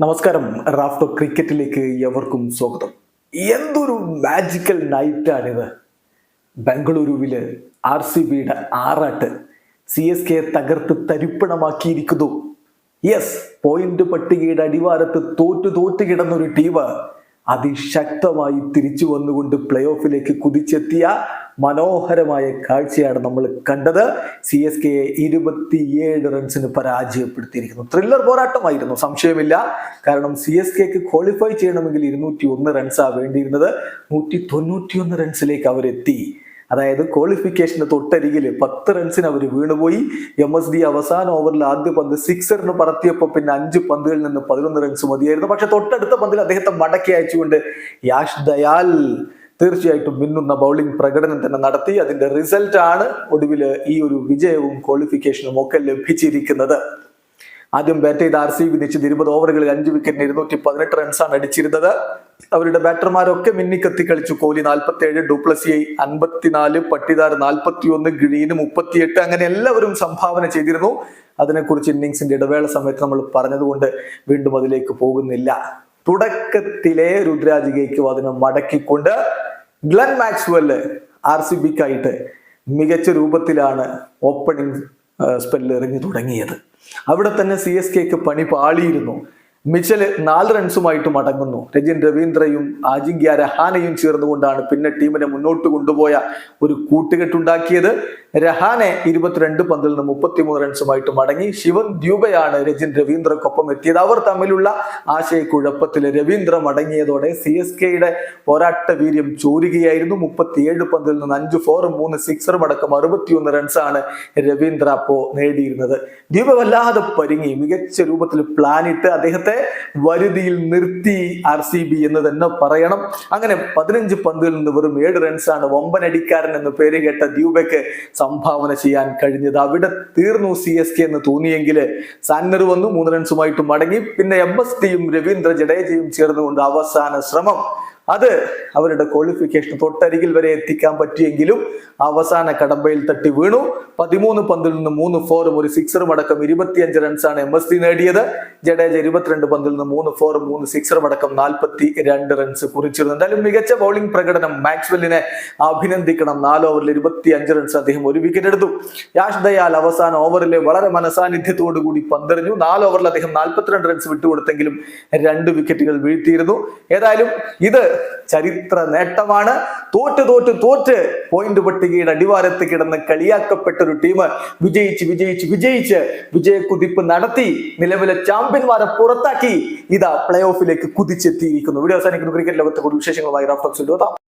നമസ്കാരം. റാഫ്റ്റോ ക്രിക്കറ്റിലേക്ക് എവർക്കും സ്വാഗതം. എന്തൊരു മാജിക്കൽ നൈറ്റാണിത് ബംഗളൂരുവിൽ ആർ സി ബിയുടെ ആറാട്ട് സി എസ് കെ തകർത്ത് തരിപ്പണമാക്കിയിരിക്കുന്നു. യെസ് പോയിന്റ് പട്ടികയുടെ അടിവാരത്ത് തോറ്റു തോറ്റു കിടന്നൊരു ടീം അതിശക്തമായി തിരിച്ചു വന്നുകൊണ്ട് പ്ലേ ഓഫിലേക്ക് കുതിച്ചെത്തിയ മനോഹരമായ കാഴ്ചയാണ് നമ്മൾ കണ്ടത്. സി എസ് കെയെ ഇരുപത്തിയേഴ് റൺസിന് പരാജയപ്പെടുത്തിയിരിക്കുന്നു. ത്രില്ലർ പോരാട്ടമായിരുന്നു സംശയമില്ല. കാരണം സി എസ് കെക്ക് ക്വാളിഫൈ ചെയ്യണമെങ്കിൽ ഇരുന്നൂറ്റി ഒന്ന് റൺസാണ് വേണ്ടിയിരുന്നത്. നൂറ്റി തൊണ്ണൂറ്റിയൊന്ന് റൺസിലേക്ക് അവരെത്തി. അതായത് ക്വാളിഫിക്കേഷന് തൊട്ടരികിൽ പത്ത് റൺസിന് അവർ വീണുപോയി. എം എസ് ഡി അവസാന ഓവറിൽ ആദ്യ പന്ത് സിക്സറിന് പറത്തിയപ്പോൾ പിന്നെ അഞ്ച് പന്തുകളിൽ നിന്ന് പതിനൊന്ന് റൺസ് മതിയായിരുന്നു. പക്ഷെ തൊട്ടടുത്ത പന്തിൽ അദ്ദേഹത്തെ മടക്കി അയച്ചുകൊണ്ട് യാഷ് ദയാൽ തീർച്ചയായിട്ടും മിന്നുന്ന ബൗളിംഗ് പ്രകടനം തന്നെ നടത്തി. അതിന്റെ റിസൾട്ട് ആണ് ഒടുവിൽ ഈ ഒരു വിജയവും ക്വാളിഫിക്കേഷനും ഒക്കെ ലഭിച്ചിരിക്കുന്നത്. ആദ്യം ബാറ്റ് ചെയ്ത ആർ സി ബി നിശ്ചിത ഇരുപത് ഓവറുകളിൽ അഞ്ച് വിക്കറ്റിന് ഇരുന്നൂറ്റി പതിനെട്ട് റൺസാണ് അടിച്ചിരുന്നത്. അവരുടെ ബാറ്റർമാരൊക്കെ മിന്നിക്കത്തി കളിച്ചു. കോഹ്ലി നാൽപ്പത്തി ഏഴ് ഡുപ്ലസി അൻപത്തിനാല് പട്ടിദാർ നാൽപ്പത്തി ഒന്ന് ഗ്രീന് മുപ്പത്തിയെട്ട് അങ്ങനെ എല്ലാവരും സംഭാവന ചെയ്തിരുന്നു. അതിനെക്കുറിച്ച് ഇന്നിങ്സിന്റെ ഇടവേള സമയത്ത് നമ്മൾ പറഞ്ഞതുകൊണ്ട് വീണ്ടും അതിലേക്ക് പോകുന്നില്ല. തുടക്കത്തിലെ രുദ്രാജികയ്ക്ക് അതിനെ മടക്കിക്കൊണ്ട് ഗ്ലൻ മാക്സ്വെൽ ആർ സി ബിക്കായിട്ട് മികച്ച രൂപത്തിലാണ് ഓപ്പണിംഗ് സ്പെല്ല് എറിഞ്ഞു തുടങ്ങിയത്. അവിടെ തന്നെ സി എസ് കെക്ക് പണി പാളിയിരുന്നു. മിച്ചൽ നാല് റൺസുമായിട്ട് മടങ്ങുന്നു. രജിൻ രവീന്ദ്രയും അജിങ്ക്യ രഹാനയും ചേർന്നുകൊണ്ടാണ് പിന്നെ ടീമിനെ മുന്നോട്ട് കൊണ്ടുപോയ ഒരു കൂട്ടുകെട്ടുണ്ടാക്കിയത്. രഹാനെ ഇരുപത്തിരണ്ട് പന്തിൽ നിന്ന് മുപ്പത്തിമൂന്ന് റൺസുമായിട്ട് മടങ്ങി ശിവൻ ദ്യൂബയാണ് രജിൻ രവീന്ദ്രക്കൊപ്പം എത്തിയത്. അവർ തമ്മിലുള്ള ആശയക്കുഴപ്പത്തിൽ രവീന്ദ്ര മടങ്ങിയതോടെ സി എസ് കെയുടെ പോരാട്ട വീര്യം ചോരുകയായിരുന്നു. മുപ്പത്തിയേഴ് പന്തിൽ നിന്ന് അഞ്ച് ഫോറും മൂന്ന് സിക്സറും അടക്കം അറുപത്തിയൊന്ന് റൺസാണ് രവീന്ദ്ര അപ്പോ നേടിയിരുന്നത്. ദ്യൂബ വല്ലാതെ പരിങ്ങി. മികച്ച രൂപത്തിൽ പ്ലാനിട്ട് അദ്ദേഹത്തെ വരുതിയിൽ നിർത്തി ആർ സി ബി എന്ന് തന്നെ പറയണം. അങ്ങനെ പതിനഞ്ച് പന്തിൽ നിന്ന് വെറും ഏഴ് റൺസാണ് വമ്പനടിക്കാരൻ എന്ന് പേര് കേട്ട ദ്യൂബയ്ക്ക് സംഭാവന ചെയ്യാൻ കഴിഞ്ഞത്. അവിടെ തീർന്നു സി എസ് കെ എന്ന് തോന്നിയെങ്കിൽ സാന്നർ വന്നു മൂന്ന് റൺസുമായിട്ട് മടങ്ങി. പിന്നെ എം എസ് ടിയും രവീന്ദ്ര ജഡേജയും ചേർന്നുകൊണ്ട് അവസാന ശ്രമം. അത് അവരുടെ ക്വാളിഫിക്കേഷൻ തൊട്ടരികിൽ വരെ എത്തിക്കാൻ പറ്റിയെങ്കിലും അവസാന കടമ്പയിൽ തട്ടി വീണു. പതിമൂന്ന് പന്തിൽ നിന്ന് മൂന്ന് ഫോറും ഒരു സിക്സറും അടക്കം ഇരുപത്തിയഞ്ച് റൺസാണ് എം എസ് സി നേടിയത്. ജഡേജ ഇരുപത്തിരണ്ട് പന്തിൽ നിന്ന് മൂന്ന് ഫോറും മൂന്ന് സിക്സറും അടക്കം നാൽപ്പത്തി രണ്ട് റൺസ് കുറിച്ചിരുന്നു. എന്തായാലും മികച്ച ബൗളിംഗ് പ്രകടനം മാക്സ്വെല്ലിനെ അഭിനന്ദിക്കണം. നാല് ഓവറിൽ ഇരുപത്തി അഞ്ച് റൺസ് അദ്ദേഹം ഒരു വിക്കറ്റ് എടുത്തു. യാഷ് ദയാൽ അവസാന ഓവറിലെ വളരെ മനസാന്നിധ്യത്തോടു കൂടി പന്തെറിഞ്ഞു. നാല് ഓവറിൽ അദ്ദേഹം നാൽപ്പത്തിരണ്ട് റൺസ് വിട്ടുകൊടുത്തെങ്കിലും രണ്ട് വിക്കറ്റുകൾ വീഴ്ത്തിയിരുന്നു. ഏതായാലും ഇത് ചരിത്ര നേട്ടമാണ്. തോറ്റ് തോറ്റ് തോറ്റ് പോയിന്റ് പട്ടികയുടെ അടിവാരത്ത് കിടന്ന് കളിയാക്കപ്പെട്ട ഒരു ടീം വിജയിച്ച് വിജയിച്ച് വിജയിച്ച് വിജയക്കുതിപ്പ് നടത്തി നിലവിലെ ചാമ്പ്യന്മാരെ പുറത്താക്കി ഇതാ പ്ലേ ഓഫിലേക്ക് കുതിച്ചെത്തിയിരിക്കുന്നു. വീഡിയോ അവസാനിക്കുന്നു. ക്രിക്കറ്റ് ലോകത്തെ കൂടുതൽ വിശേഷങ്ങളുമായി റാഫ്റ്റോക്സ്